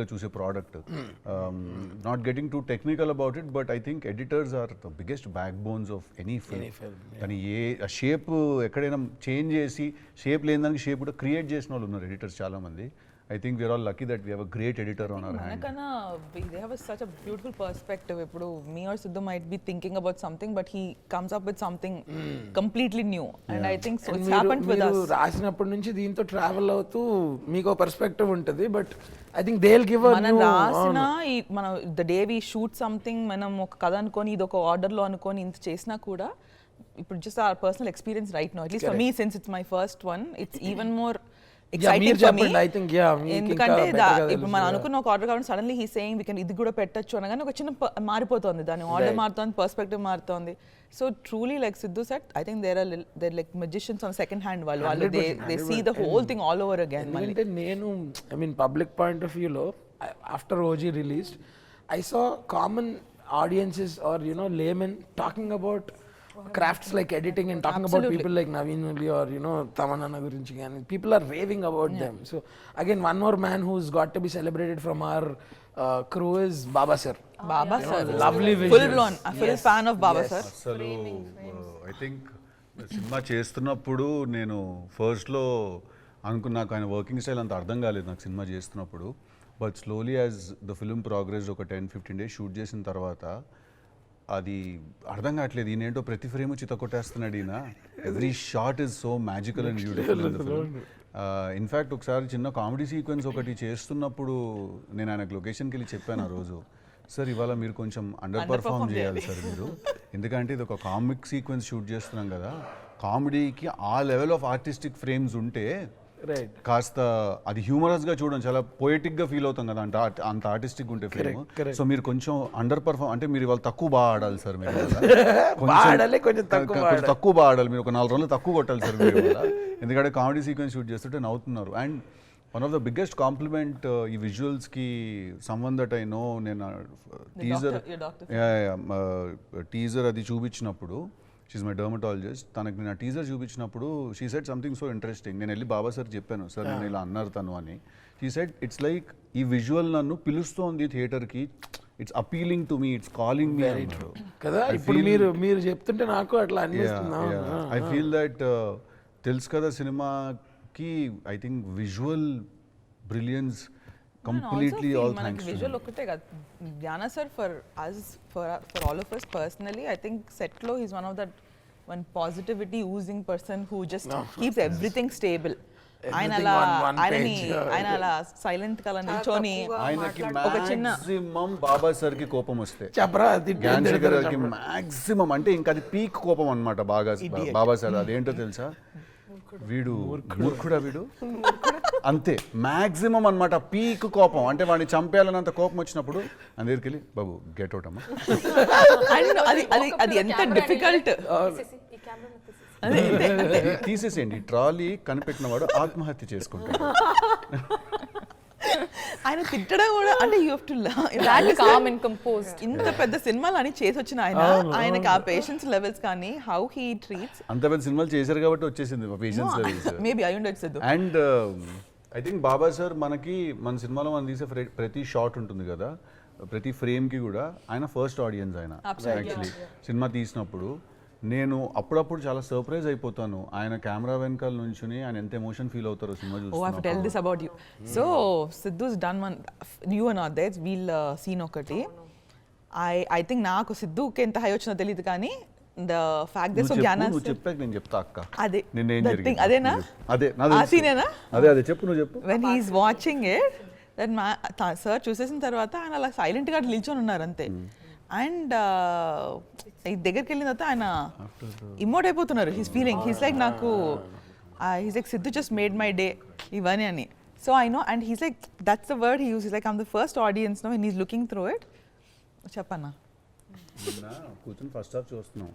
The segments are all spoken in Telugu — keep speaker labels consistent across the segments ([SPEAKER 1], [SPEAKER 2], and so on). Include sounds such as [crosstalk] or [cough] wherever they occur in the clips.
[SPEAKER 1] గా చూసే product not getting too technical about it but I think editors are the biggest backbones of any film కానీ ఏ షేప్ ఎక్కడైనా చేంజ్ చేసి షేప్ లేని దానికి షేప్ కూడా క్రియేట్ చేసిన వాళ్ళు ఉన్నారు ఎడిటర్స్ చాలా మంది I think we're all lucky that we have a great editor on our hand
[SPEAKER 2] మనకన్నా they have such a beautiful perspective ఇప్పుడు me or Siddhu might be thinking about something but he comes up with something completely new and I think so it's happened with us.
[SPEAKER 3] రాసినప్పటి నుంచి దీంతో ట్రావెల్ అవుతూ మీకు పర్స్పెక్టివ్ ఉంటుంది but I think they give
[SPEAKER 2] మనం రాసిన ఈ మనం the day we shoot something మనం ఒక కథ అనుకొని ఇది ఒక order లో అనుకొని ఇంత చేసినా కూడా ఇప్పుడు just or personal experience right no at least for me since it's my first one it's even more ఎందుకంటే ఇప్పుడు మనం అనుకున్న ఒక ఆర్డర్ కావాలి suddenly he saying we can ఇది కూడా పెట్టచ్చు అనగానే ఒక చిన్న మారిపోతుంది. దాని ఆర్డర్ మారుతోంది పర్స్పెక్టివ్ మారుతోంది. So truly like Siddhu said I think there are there like magicians on second hand వాళ్ళు. వాళ్ళు they they see the whole thing all over again
[SPEAKER 3] ఎందుకంటే నేను I mean public point of వ్యూలో after OG released I saw common audiences are you know laymen talking about crafts like editing and talking about people like Naveen Ali or you know Tamannaah గురించి కానీ people are raving about them so again one more man who's got to be celebrated from our crew is Baba sir
[SPEAKER 2] Baba sir
[SPEAKER 3] lovely
[SPEAKER 2] full
[SPEAKER 3] visuals.
[SPEAKER 2] Blown full fan of Baba sir
[SPEAKER 1] అసలు ఐ థింక్ సినిమా చేస్తున్నప్పుడు నేను ఫస్ట్లో అనుకున్న నాకు ఆయన వర్కింగ్ స్టైల్ అంత అర్థం కాలేదు నాకు సినిమా చేస్తున్నప్పుడు. But slowly as the film progress ఒక టెన్ ఫిఫ్టీన్ డేస్ షూట్ చేసిన తర్వాత అది అర్థం కావట్లేదు. ఈయన ఏంటో ప్రతి ఫ్రేమ్ చిత్త కొట్టేస్తున్నాడు ఈయన. Every shot is so magical and beautiful in the film in fact ఒకసారి చిన్న కామెడీ సీక్వెన్స్ ఒకటి చేస్తున్నప్పుడు నేను ఆయనకు లొకేషన్కి వెళ్ళి చెప్పాను ఆ రోజు. సార్ ఇవాళ మీరు కొంచెం అండర్ పర్ఫామ్ చేయాలి సార్ మీరు. ఎందుకంటే ఇది ఒక కామిక్ సీక్వెన్స్ షూట్ చేస్తున్నాం కదా. కామెడీకి ఆ లెవెల్ ఆఫ్ ఆర్టిస్టిక్ ఫ్రేమ్స్ ఉంటే కాస్త అది హ్యూమరస్గా చూడడం చాలా పోయిటిక్గా ఫీల్ అవుతాం కదా అంటే అంత ఆర్టిస్టిక్ ఉంటే
[SPEAKER 3] correct.
[SPEAKER 1] సో మీరు కొంచెం అండర్ పర్ఫామ్ అంటే మీరు ఇవాళ తక్కువ బాగా ఆడాలి సార్ మీరు [laughs]
[SPEAKER 3] కొంచెం తక్కువ
[SPEAKER 1] కొంచెం
[SPEAKER 3] ఆడాలి.
[SPEAKER 1] తక్కువ బాగా ఆడాలి మీరు ఒక నాలుగు రోజులు తక్కువ కొట్టాలి సార్ మీరు. ఎందుకంటే కామెడీ సీక్వెన్స్ షూట్ చేస్తుంటే నవ్వుతున్నారు and one of the biggest compliment ఈ విజువల్స్కి సమ్వన్ దట్ ఐ నో నేను టీజర్
[SPEAKER 2] doctor.
[SPEAKER 1] టీజర్ అది చూపించినప్పుడు షీఈ్ మై డర్మటాలజిస్ట్ తనకి నేను ఆ టీజర్ చూపించినప్పుడు she said something so interesting నేను వెళ్ళి బాబా సార్ చెప్పాను సార్ నేను ఇలా అన్నారు తను అని. షీ సెట్ ఇట్స్ లైక్ ఈ విజువల్ నన్ను పిలుస్తోంది థియేటర్కి it's appealing to me it's calling me
[SPEAKER 3] కదా? ఇప్పుడు మీరు మీరు చెప్తుంటే నాకు అట్లా
[SPEAKER 1] ఐ ఫీల్ దట్ తెలుసు కదా సినిమాకి I think visual brilliance completely all thanks
[SPEAKER 2] visual ఒక్కటే కాదు Gnana sir for us for for all of us personally I think సెట్లో is one of that one positivity using person who just keeps everything stable ఆయన
[SPEAKER 3] Everything
[SPEAKER 2] అలా ఆయనని. ఆయన అలా సైలెంట్ అలా నిల్చొని
[SPEAKER 1] ఆయనకి
[SPEAKER 2] ఒక చిన్న
[SPEAKER 1] మాక్సిమం బాబా సార్కి కోపం వస్తే
[SPEAKER 3] చెప్పరా
[SPEAKER 1] గారికి మాక్సిమం అంటే ఇంకా అది పీక్ కోపం అన్నమాట బాగా బాబా సార్ అదేంటో తెలుసా వీడు మూర్ఖుడా వీడు అంతే. మాక్సిమం అన్నమాట పీక్ కోపం. అంటే వాడిని చంపేయాలన్నంత కోపం వచ్చినప్పుడు అని దగ్గరికి వెళ్ళి బాబు గెట్ అవుట్ అమ్మా.
[SPEAKER 2] అది అది అది ఎంత డిఫికల్ట్
[SPEAKER 1] తీసేసేయండి. ట్రాలీ కనిపెట్టినవాడు ఆత్మహత్య చేసుకుంటాడు.
[SPEAKER 2] ఆయన తిట్టడం కూడా అంటే you have to
[SPEAKER 4] calm and composed.
[SPEAKER 2] ఇంత పెద్ద సినిమాలు అని చేసి వచ్చిన ఆయన ఆయనకి ఆ పేషెన్స్ లెవెల్స్ కానీ హౌ హీ ట్రీట్స్
[SPEAKER 1] అంత పెద్ద సినిమాలు చేశారు కాబట్టి వచ్చేసింది పేషెన్స్ లెవెల్స్
[SPEAKER 2] మేబీ అయి ఉండొచ్చు
[SPEAKER 1] and I think Baba sir మనకి మన సినిమాలో మనం తీసే ప్రతి షాట్ ఉంటుంది కదా. ప్రతి ఫ్రేమ్కి కూడా ఆయన ఫస్ట్ ఆడియన్స్ ఆయన. యాక్చువల్లీ సినిమా తీసినప్పుడు నేను అప్పుడప్పుడు చాలా సర్ప్రైజ్ అయిపోతాను. ఆయన కెమెరా వెనకాల నుంచుని ఆయన ఎంత ఎమోషన్ ఫీల్ అవుతారో సినిమా
[SPEAKER 2] ఓ have tell this about you so Siddhu's done one you and are dates wheel scene ఒకటి. ఐ ఐ థింక్ నాకు సిద్ధుకి ఎంత హై వచ్చినో తెలియదు కానీ ద ఫ్యాక్ట్
[SPEAKER 1] నువ్వు
[SPEAKER 2] జ్ఞాన
[SPEAKER 1] నువ్వు చెప్పాక నేను చెప్తా అక్క.
[SPEAKER 2] అదే
[SPEAKER 1] నిన్న ఏం జరిగింది?
[SPEAKER 2] అదేనా?
[SPEAKER 1] అదే నా
[SPEAKER 2] ఆ. సీనేనా?
[SPEAKER 1] అదే అదే చెప్పు నువ్వు చెప్పు.
[SPEAKER 2] When he's watching it that మా సార్ చూసేసిన తర్వాత ఆయన అలా సైలెంట్గా అట్లా నిల్చొని ఉన్నారు అంతే. అండ్ దగ్గరికి వెళ్ళిన తర్వాత ఆయన ఇమోట్ అయిపోతున్నారు. హీస్ ఫీలింగ్ హీస్ లైక్ నాకు he's like Siddhu just made my day ఇవన్నీ అని. So I know and he's like that's the word he uses like I'm the first audience no looking through it చెప్పన్నా.
[SPEAKER 1] కూర్చొని ఫస్ట్ హాఫ్ చూస్తున్నాం.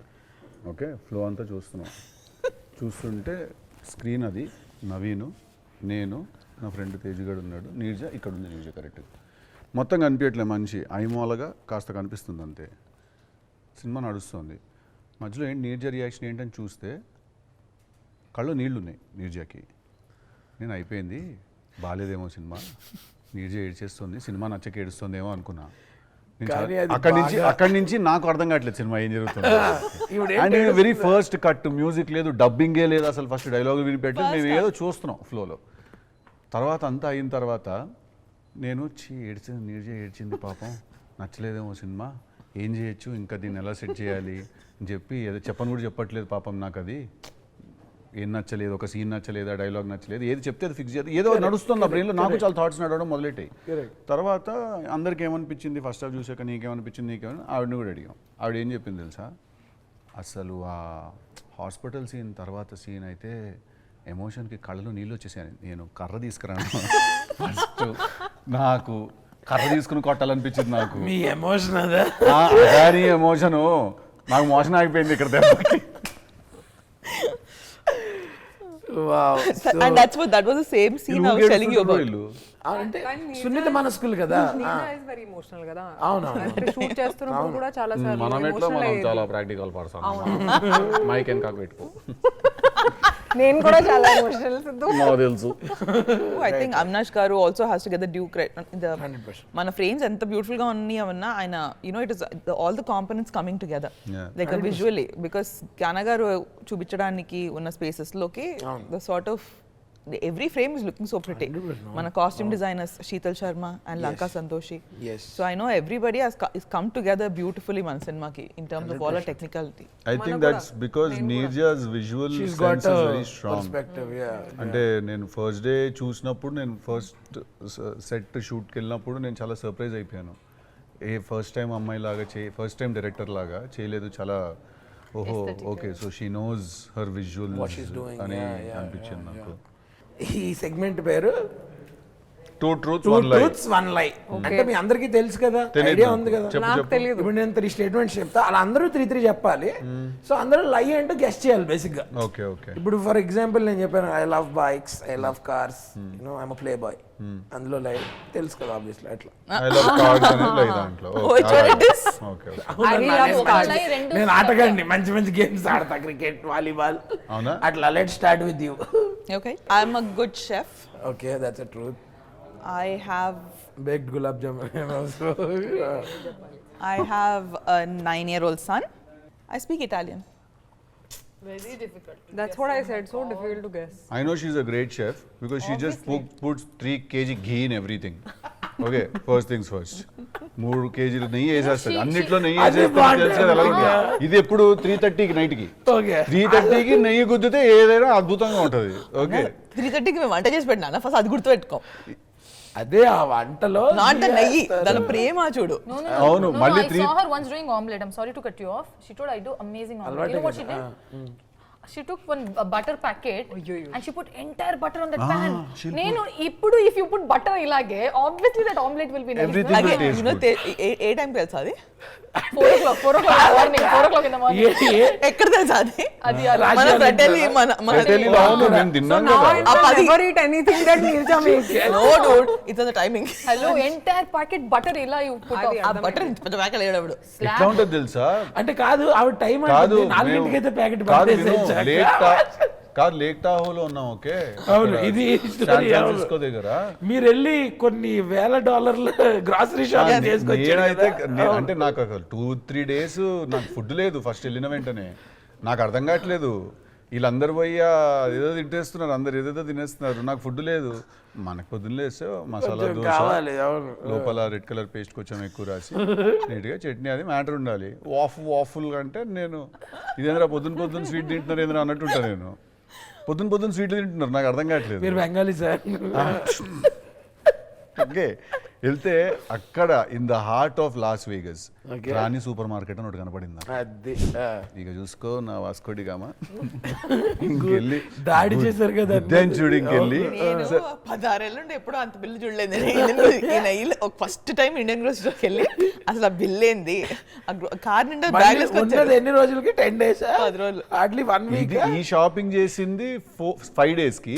[SPEAKER 1] ఓకే ఫ్లో అంతా చూస్తున్నాం. చూస్తుంటే స్క్రీన్ అది. నవీను నేను నా ఫ్రెండ్ తేజుగాడు ఉన్నాడు. నీర్జ ఇక్కడ ఉంది నీర్జ కరెక్ట్ మొత్తం కనిపించట్లే మనిషి. ఐమూలగా కాస్త కనిపిస్తుంది అంతే. సినిమా నడుస్తుంది. మధ్యలో ఏంటి నీర్జ రియాక్షన్ ఏంటని చూస్తే కళ్ళు నీళ్ళు ఉన్నాయి నీర్జాకి. నేను అయిపోయింది. బాగాలేదేమో సినిమా. నీర్జ ఏడ్చేస్తుంది. సినిమా నచ్చక ఏడుస్తుందేమో అనుకున్నా.
[SPEAKER 3] కానీ అది
[SPEAKER 1] అక్కడి నుంచి
[SPEAKER 3] బాగా-
[SPEAKER 1] అక్కడి నుంచి నాకు అర్థం కావట్లేదు సినిమా ఏం జరుగుతుంది. [laughs] And very first cut music లేదు డబ్బింగే లేదు అసలు ఫస్ట్ డైలాగ్ వినిపెట్టి మేము ఏదో చూస్తున్నాం ఫ్లోలో తర్వాత అంతా అయిన తర్వాత నేను చీ ఏడ్చింది నీర్జ ఏడ్చింది పాపం. నచ్చలేదేమో సినిమా. ఏం చేయొచ్చు? ఇంకా దీన్ని ఎలా సెట్ చేయాలి? అని చెప్పి ఏదో చెప్పని కూడా చెప్పట్లేదు పాపం నాకు అది. ఏం నచ్చలేదు ఒక సీన్ నచ్చలేదు ఆ డైలాగ్ నచ్చలేదు ఏది చెప్తే అది ఫిక్స్ చేయాలి. ఏదో నడుస్తుంది బ్రెయిన్లో నాకు చాలా థాట్స్ నడవడం మొదలెట్టాయి. తర్వాత అందరికి ఏమనిపించింది? ఫస్ట్ హాఫ్ చూసాక నీకేమనిపించింది? నీకేమని ఆవిడని కూడా అడిగాం. ఆవిడ ఏం చెప్పింది తెలుసా? అసలు ఆ హాస్పిటల్ సీన్ తర్వాత సీన్ అయితే ఎమోషన్కి కళ్ళలో నీళ్ళు వచ్చేసాను నేను కర్ర తీసుకురాను. [laughs] ఫస్ట్ నాకు కర్ర తీసుకుని కొట్టాలనిపించింది నాకు.
[SPEAKER 3] మీ ఎమోషన్ అదా?
[SPEAKER 1] ఆ ఎమోషను నాకు మోషన్ ఆగిపోయింది ఇక్కడ దెబ్బకి.
[SPEAKER 3] Wow.
[SPEAKER 2] And that's what that was the same scene I was telling you about
[SPEAKER 1] వీళ్ళు.
[SPEAKER 3] అంటే సున్నిత మనస్కులు కదా.
[SPEAKER 5] వెరీ ఎమోషనల్ కదా.
[SPEAKER 3] అవునవును.
[SPEAKER 5] అంటే షూట్ చేస్తున్నప్పుడు కూడా చాలా సార్లు
[SPEAKER 6] మనం ఎట్లా
[SPEAKER 5] emotional
[SPEAKER 6] మనం
[SPEAKER 5] అయ్యేది.
[SPEAKER 6] చాలా ప్రాక్టికల్ పర్సన్ మైక్ వెనక పెట్టుకో. [laughs]
[SPEAKER 5] నేను కూడా చాలా ఎమోషనల్ సిద్ధు.
[SPEAKER 6] నాకు తెలుసు.
[SPEAKER 2] I think Avinash garu also has to get the due credit
[SPEAKER 3] 100%.
[SPEAKER 2] మన ఫ్రేమ్స్ ఎంత బ్యూటిఫుల్గా ఉన్నాయి అవన్నా ఆయన you know it is all the components coming together. Like visually because Gnana garu చూపించడానికి ఉన్న స్పేసెస్లోకి the sort of every frame is looking so pretty మన costume designers Sheetal Sharma and Lanka Santoshi
[SPEAKER 3] Yes.
[SPEAKER 2] So I know everybody is come together beautifully మన సినిమాకి in terms of all technicality
[SPEAKER 1] I think that's because Nirja's visual sense is very strong అంటే నేను ఫస్ట్ డే చూసినప్పుడు నేను ఫస్ట్ సెట్ షూట్కి వెళ్ళినప్పుడు నేను చాలా సర్ప్రైజ్ అయిపోయాను. ఏ ఫస్ట్ టైం అమ్మాయి లాగా చే ఫస్ట్ టైం డైరెక్టర్ లాగా చేయలేదు చాలా ఓహో okay so she knows her visual
[SPEAKER 3] What she's doing,
[SPEAKER 1] అని
[SPEAKER 3] yeah, yeah,
[SPEAKER 1] అనిపించింది నాకు.
[SPEAKER 3] ఈ సెగ్మెంట్ పేరు
[SPEAKER 1] two truth
[SPEAKER 3] two truths one lie అంటే మీ అందరికీ తెలుసు కదా? ఐడియా. ఉంది కదా?
[SPEAKER 5] నాకు తెలియదు
[SPEAKER 3] ఇప్పుడు నేను త్రీ స్టేట్మెంట్స్ చెప్తా. అలా అందరూ త్రీ త్రీ చెప్పాలి. సో అందరూ లై అంటే గెస్ట్ చేయాలి బేసిక్గా
[SPEAKER 1] ఓకే ఓకే
[SPEAKER 3] ఇప్పుడు ఫర్ ఎగ్జాంపుల్ నేను చెప్పాను I love bikes I love cars you know I'm play boy అందులో లై తెలుసు కదా ఆబ్వియస్లీ అట్లా.
[SPEAKER 1] ఐ లవ్ దాంట్లో? ఓకే
[SPEAKER 3] నేను
[SPEAKER 5] cards.
[SPEAKER 3] మంచి-
[SPEAKER 4] రెండు
[SPEAKER 3] నేను ఆటగాడిని మంచి మంచి గేమ్స్ ఆడతా క్రికెట్ వాలీబాల్
[SPEAKER 1] అవునా?
[SPEAKER 3] అట్లా let start with you
[SPEAKER 2] Okay. I'm a good chef.
[SPEAKER 3] Okay, that's a truth.
[SPEAKER 2] I have
[SPEAKER 3] Baked gulab jamun also.
[SPEAKER 2] I have a nine-year-old son. I speak Italian. Very difficult.
[SPEAKER 5] That's what I said. So difficult to guess.
[SPEAKER 1] I know she's a great chef because she just put, puts 3 kg ghee in everything. [laughs] Okay first things first మూడు కేజీలు నెయ్యి వేసేస్తుంది అన్నిట్లో నెయ్యి. తెలుసు కదా. ఇది ఎప్పుడు త్రీ థర్టీకి నైట్కి
[SPEAKER 3] ఓకే
[SPEAKER 1] త్రీ థర్టీకి నెయ్యి గుద్దితే ఏదైనా అద్భుతంగా ఉంటుంది ఓకే
[SPEAKER 2] త్రీ థర్టీకి మేము వంట చేసి పెట్టినా ఫస్ట్ అది గుర్తుపెట్టుకో
[SPEAKER 3] అదే ఆ వంటలో
[SPEAKER 2] నాట్ నెయ్యి. దాని ప్రేమ చూడు
[SPEAKER 4] No, no, no.
[SPEAKER 1] అవును,
[SPEAKER 4] no,
[SPEAKER 1] మళ్ళీ
[SPEAKER 4] no, I
[SPEAKER 1] three-
[SPEAKER 4] saw her once doing omelette. I'm sorry to cut you off. She told I do amazing omelette. You know what she did? She took one uh, butter packet and she put entire butter on that pan.
[SPEAKER 1] she'll
[SPEAKER 4] నేను ఇప్పుడు if you put butter ఇలాగే obviously that omelette will be nice.
[SPEAKER 1] Everything
[SPEAKER 2] అలాగే
[SPEAKER 1] will taste
[SPEAKER 2] you know,
[SPEAKER 1] good.
[SPEAKER 2] te- ఏ- టైం తెలుసా అది
[SPEAKER 4] Four o'clock, four o'clock in the morning, four o'clock in the morning.
[SPEAKER 2] ఎక్కడ తెలుసా అది
[SPEAKER 4] అది
[SPEAKER 2] మన
[SPEAKER 3] గారు
[SPEAKER 2] ఫ్రెటెల్లి మన మన
[SPEAKER 1] హోటల్లో అవును మేము తిన్నాం
[SPEAKER 5] Now
[SPEAKER 1] కదా
[SPEAKER 2] ఆ
[SPEAKER 5] can
[SPEAKER 2] పది-
[SPEAKER 5] never eat anything that Nirja makes.
[SPEAKER 2] No dude it's the timing
[SPEAKER 4] hello entire packet butter ఇలా you put
[SPEAKER 5] అది
[SPEAKER 4] off.
[SPEAKER 2] ఆ బటర్ ఇంత పెద్ద ప్యాకెట్ వేయడప్పుడు
[SPEAKER 1] ఎట్లా ఉంటుంది తెలుసా
[SPEAKER 3] అంటే కాదు ఆవిడ టైం అంటే నాలుగింటికి అయితే ప్యాకెట్
[SPEAKER 1] కాదు
[SPEAKER 3] పంపేసేయచ్చు.
[SPEAKER 1] లేక్ కాదు లేక్ టాహోలో ఉన్నాం ఓకే?
[SPEAKER 3] అవును, ఇది
[SPEAKER 1] ఫ్రాన్సిస్కో దగ్గర.
[SPEAKER 3] మీరు వెళ్ళి కొన్ని వేల డాలర్ల గ్రాసరీ షాపింగ్ చేసుకొచ్చారు
[SPEAKER 1] నేనైతే
[SPEAKER 3] కదా.
[SPEAKER 1] నే- అంటే నాకు టూ త్రీ డేస్ నాకు ఫుడ్ లేదు ఫస్ట్ వెళ్ళిన వెంటనే. నాకు అర్థం కావట్లేదు. వీళ్ళందరూ పోయి ఏదో తింటేస్తున్నారు అందరు ఏదేదో తినేస్తున్నారు నాకు ఫుడ్ లేదు. మనకు పొద్దున్న లేస్తే మసాలా దోశ లోపల రెడ్ కలర్ పేస్ట్ కొంచెం ఎక్కువ రాసి నీట్గా చట్నీ అది మ్యాటర్ ఉండాలి. వాఫ్ వాఫుల్ అంటే నేను ఇదేంద్రా పొద్దున్న పొద్దున్న స్వీట్ తింటున్నారు ఏంద్రా అన్నట్టు ఉంటాను నేను. పొద్దున్న పొద్దున్న స్వీట్లు తింటున్నారు నాకు అర్థం కావట్లేదు.
[SPEAKER 3] మీరు బెంగాలీ సార్. [laughs]
[SPEAKER 1] ఓకే. వెళ్తే అక్కడ in the heart of Las Vegas. Rani super market అని ఒకటి కనపడింది.
[SPEAKER 3] అది.
[SPEAKER 1] ఇక చూసుకో నా వాస్కోడి గామా. [laughs] ఇంకెళ్ళి
[SPEAKER 3] దాడి చేశారు కదా
[SPEAKER 1] చూడు ఇంకెళ్ళి.
[SPEAKER 2] పదహారేళ్ళు ఎప్పుడూ అంత బిల్లు చూడలేదు నేను. ఒక ఫస్ట్ టైం ఇండియన్ గ్రోసరీకి వెళ్ళి అసలు ఆ బిల్ ఏంది? కార్ నిండా బ్యాగ్
[SPEAKER 3] ఎన్ని రోజులకి? Ten days?
[SPEAKER 2] పది రోజులు.
[SPEAKER 3] హార్డ్లీ వన్ వీక్
[SPEAKER 1] ఈ షాపింగ్ చేసింది ఫోర్ ఫైవ్ డేస్కి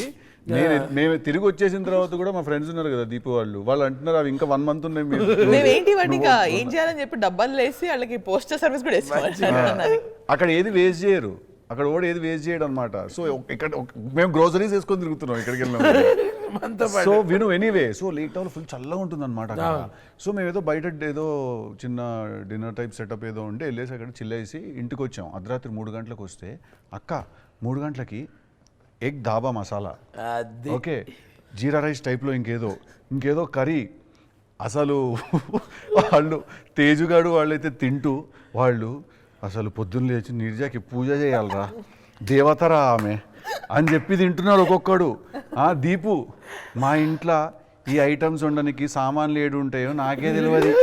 [SPEAKER 1] నేను మేము తిరిగి వచ్చేసిన తర్వాత కూడా మా ఫ్రెండ్స్ ఉన్నారు కదా దీపు వాళ్ళు. వాళ్ళు అంటున్నారు అవి ఇంకా వన్ మంత్ ఉన్నాయి మీరు
[SPEAKER 2] మేము ఏంటి వాటిని ఇంకా ఏం చేయాలని చెప్పి డబ్బాలు వేసి వాళ్ళకి పోస్టల్ సర్వీస్ కూడా వేసుకోవాలి
[SPEAKER 1] అక్కడ ఏది వేస్ట్ చేయరు. అక్కడ ఓడి ఏది వేస్ట్ చేయడం అనమాట సో ఇక్కడ మేము గ్రోసరీస్ వేసుకొని తిరుగుతున్నాం ఇక్కడికి వెళ్ళినాం. సో విను anyway so lake town full చల్లగా ఉంటుంది అనమాట సో మేము ఏదో బయట ఏదో చిన్న డిన్నర్ టైప్ సెటప్ ఏదో ఉంటే వెళ్ళేసి అక్కడ చిల్లేసి ఇంటికి వచ్చాం. అర్ధరాత్రి మూడు గంటలకు వస్తే అక్క మూడు గంటలకి egg dhaba masala. Okay. Jeera rice టైప్లో ఇంకేదో. ఇంకేదో కర్రీ. అసలు వాళ్ళు తేజుగాడు వాళ్ళైతే తింటూ వాళ్ళు అసలు పొద్దున్న లేచి నిర్జాకి పూజ చేయాలరా. దేవతరా ఆమె అని చెప్పి తింటున్నారు ఒక్కొక్కడు. ఆ దీపు మా ఇంట్లో ఈ ఐటమ్స్ ఉండడానికి సామాన్లు ఏడు ఉంటాయో నాకే తెలియదు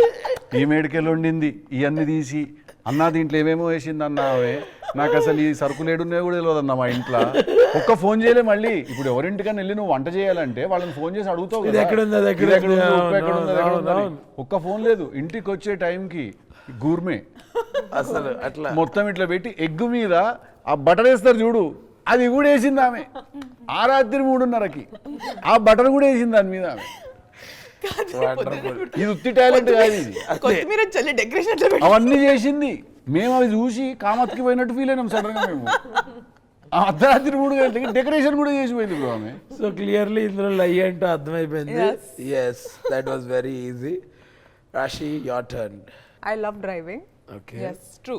[SPEAKER 1] ఈ మేడికెళ్ళి వండింది ఇవన్నీ తీసి. అన్న దీంట్లో ఏమేమో వేసింది అన్న ఆమె నాకు అసలు ఈ సరుకులు ఏడున్నాయో కూడా తెలియదు అన్న మా ఇంట్లో. ఒక్క ఫోన్ చేయలే మళ్ళీ. ఇప్పుడు ఎవరింటికన్నా వెళ్ళి నువ్వు వంట చేయాలంటే వాళ్ళని ఫోన్ చేసి అడుగుతావు. ఒక్క ఫోన్ లేదు. ఇంటికి వచ్చే టైంకి గూర్మే.
[SPEAKER 3] అసలు అట్లా.
[SPEAKER 1] మొత్తం ఇట్లా పెట్టి ఎగ్గు మీద ఆ బటర్ వేస్తారు చూడు. అది కూడా వేసింది ఆమె. ఆ రాత్రి మూడున్నరకి. ఆ బటర్ కూడా వేసింది దాని మీద ఆమె. ఇది ఉత్తి టాలెంట్ కాదు ఇది.
[SPEAKER 2] కొత్తిమీర చల్లి డెకరేషన్ అట్లా పెట్టి
[SPEAKER 1] అవన్నీ చేసింది. మేము అవి చూసి కామత్కి పోయినట్టు ఫీల్ అయినాం సడన్గా మేము. ఆ అర్ధరాత్రి మూడు గంటలకి డెకరేషన్ కూడా చేసి పోయింది బ్రో ఆమె.
[SPEAKER 3] సో క్లియర్లీ ఇందులో లై అంటూ అర్థమైపోయింది. Yes that was very easy Raashi your turn
[SPEAKER 5] I love driving
[SPEAKER 3] okay
[SPEAKER 2] yes true